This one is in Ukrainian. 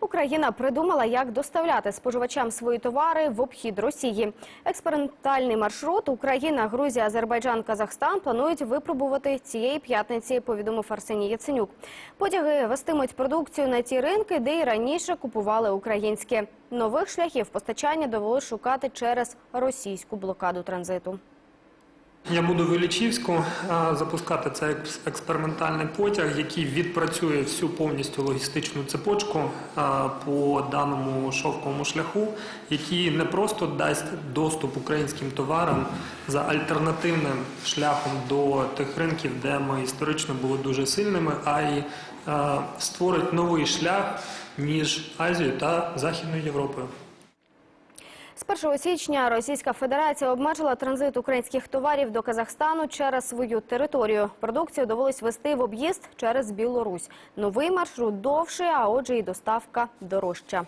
Україна придумала, як доставляти споживачам свої товари в обхід Росії. Експериментальний маршрут Україна, Грузія, Азербайджан, Казахстан планують випробувати цієї п'ятниці. Повідомив Арсеній Яценюк. Потяги вестимуть продукцію на ті ринки, де й раніше купували українські. Нових шляхів постачання довелось шукати через російську блокаду транзиту. Я буду в Іллічівську е, запускати цей експериментальний потяг, який відпрацює всю повністю логістичну цепочку е, по даному шовковому шляху, який не просто дасть доступ українським товарам за альтернативним шляхом до тих ринків, де ми історично були дуже сильними, а й е, створить новий шлях між Азією та Західною Європою. З 1 січня Російська Федерація обмежила транзит українських товарів до Казахстану через свою територію. Продукцію довелось вести в об'їзд через Білорусь. Новий маршрут довший, а отже, і доставка дорожча.